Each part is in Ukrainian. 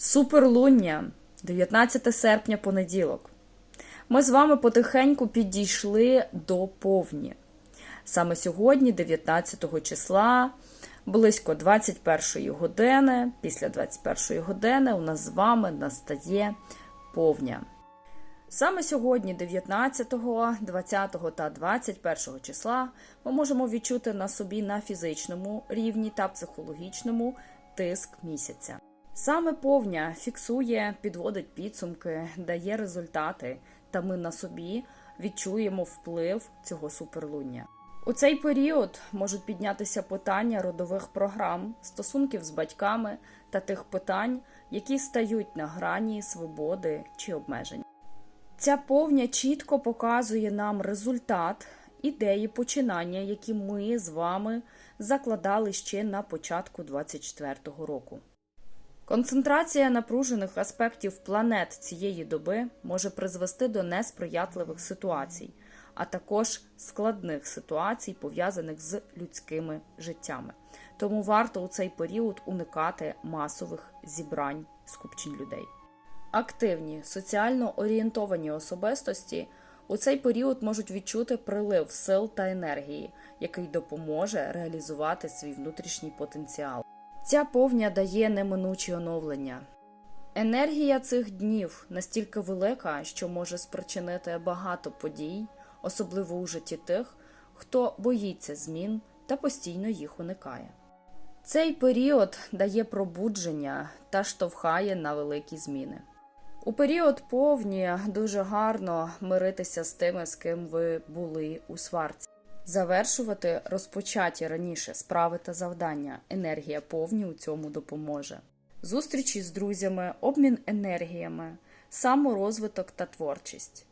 Суперлуння, 19 серпня, понеділок. Ми з вами потихеньку підійшли до повні. Саме сьогодні, 19 числа, близько 21 години, після 21 години у нас з вами настає повня. Саме сьогодні, 19, 20 та 21 числа, ми можемо відчути на собі на фізичному рівні та психологічному тиск місяця. Саме повня фіксує, підводить підсумки, дає результати, та ми на собі відчуємо вплив цього суперлуння. У цей період можуть піднятися питання родових програм, стосунків з батьками та тих питань, які стають на грані свободи чи обмежень. Ця повня чітко показує нам результат ідеї починання, які ми з вами закладали ще на початку 24-го року. Концентрація напружених аспектів планет цієї доби може призвести до несприятливих ситуацій, а також складних ситуацій, пов'язаних з людськими життями. Тому варто у цей період уникати масових зібрань скупчень людей. Активні соціально орієнтовані особистості у цей період можуть відчути прилив сил та енергії, який допоможе реалізувати свій внутрішній потенціал. Ця повня дає неминучі оновлення. Енергія цих днів настільки велика, що може спричинити багато подій, особливо у житті тих, хто боїться змін та постійно їх уникає. Цей період дає пробудження та штовхає на великі зміни. У період повні дуже гарно миритися з тими, з ким ви були у сварці. Завершувати розпочаті раніше справи та завдання. Енергія повні у цьому допоможе. Зустрічі з друзями, обмін енергіями, саморозвиток та творчість.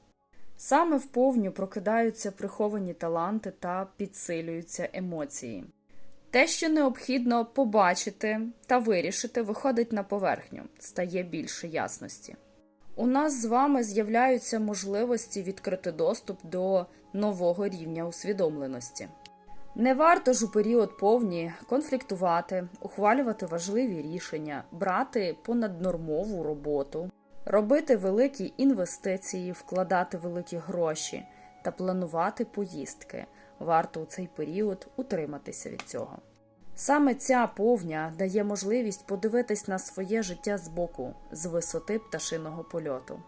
Саме в повню прокидаються приховані таланти та підсилюються емоції. Те, що необхідно побачити та вирішити, виходить на поверхню, стає більше ясності. У нас з вами з'являються можливості відкрити доступ до нового рівня усвідомленості. Не варто ж у період повні конфліктувати, ухвалювати важливі рішення, брати понаднормову роботу, робити великі інвестиції, вкладати великі гроші та планувати поїздки. Варто у цей період утриматися від цього. Саме ця повня дає можливість подивитись на своє життя збоку, з висоти пташиного польоту.